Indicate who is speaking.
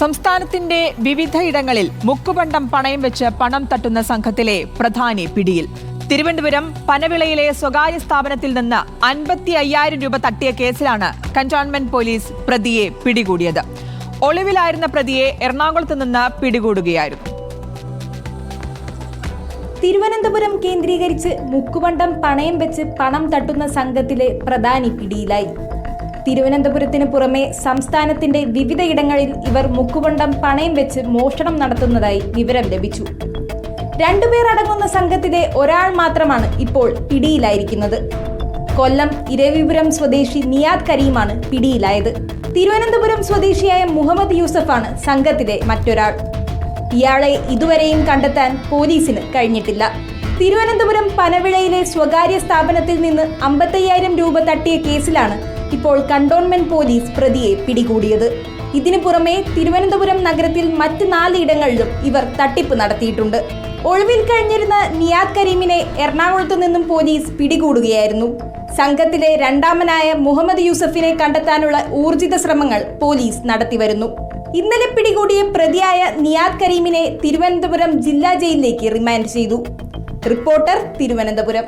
Speaker 1: സംസ്ഥാനത്തിന്റെ വിവിധയിടങ്ങളിൽ മുക്കുപണ്ടം പണയം വെച്ച് പണം തട്ടുന്ന സംഘത്തിലെ പ്രധാനി പിടിയിൽ. തിരുവനന്തപുരം പനവിളയിലെ സ്വകാര്യ സ്ഥാപനത്തിൽ നിന്ന് അൻപത്തി അയ്യായിരം രൂപ തട്ടിയ കേസിലാണ് കന്റോൺമെന്റ് പോലീസ് പ്രതിയെ പിടികൂടിയത്. ഒളിവിലായിരുന്ന പ്രതിയെ എറണാകുളത്ത് നിന്ന് പിടികൂടുകയായിരുന്നു.
Speaker 2: തിരുവനന്തപുരം കേന്ദ്രീകരിച്ച് മുക്കുപണ്ടം പണയം വെച്ച് പണം തട്ടുന്ന സംഘത്തിലെ പ്രധാനി പിടിയിലായി. തിരുവനന്തപുരത്തിന് പുറമെ സംസ്ഥാനത്തിന്റെ വിവിധയിടങ്ങളിൽ ഇവർ മുക്കുപണ്ടം പണയം വെച്ച് മോഷണം നടത്തുന്നതായി വിവരം ലഭിച്ചു. രണ്ടുപേർ അടങ്ങുന്ന സംഘത്തിലെ ഒരാൾ മാത്രമാണ് ഇപ്പോൾ പിടിയിലായിരിക്കുന്നത്. കൊല്ലം ഇരവിപുരം സ്വദേശി നിയാദ് കരീമാണ് പിടിയിലായത്. തിരുവനന്തപുരം സ്വദേശിയായ മുഹമ്മദ് യൂസഫാണ് സംഘത്തിലെ മറ്റൊരാൾ. ഇയാളെ ഇതുവരെയും കണ്ടെത്താൻ പോലീസിന് കഴിഞ്ഞിട്ടില്ല. തിരുവനന്തപുരം പനവിളയിലെ സ്വകാര്യ സ്ഥാപനത്തിൽ നിന്ന് അമ്പത്തയ്യായിരം രൂപ തട്ടിയ കേസിലാണ് ഇപ്പോൾ കണ്ടോൺമെന്റ് പോലീസ് പ്രതിയെ പിടികൂടിയത്. ഇതിനു പുറമെ തിരുവനന്തപുരം നഗരത്തിൽ മറ്റ് നാലിടങ്ങളിലും ഇവർ തട്ടിപ്പ് നടത്തിയിട്ടുണ്ട്. ഒളിവിൽ കഴിഞ്ഞിരുന്ന നിയാദ് കരീമിനെ എറണാകുളത്തു നിന്നും പോലീസ് പിടികൂടുകയായിരുന്നു. സംഘത്തിലെ രണ്ടാമനായ മുഹമ്മദ് യൂസഫിനെ കണ്ടെത്താനുള്ള ഊർജിത ശ്രമങ്ങൾ പോലീസ് നടത്തിവരുന്നു. ഇന്നലെ പിടികൂടിയ പ്രതിയായ നിയാദ് കരീമിനെ തിരുവനന്തപുരം ജില്ലാ ജയിലിലേക്ക് റിമാൻഡ് ചെയ്തു. റിപ്പോർട്ടർ തിരുവനന്തപുരം.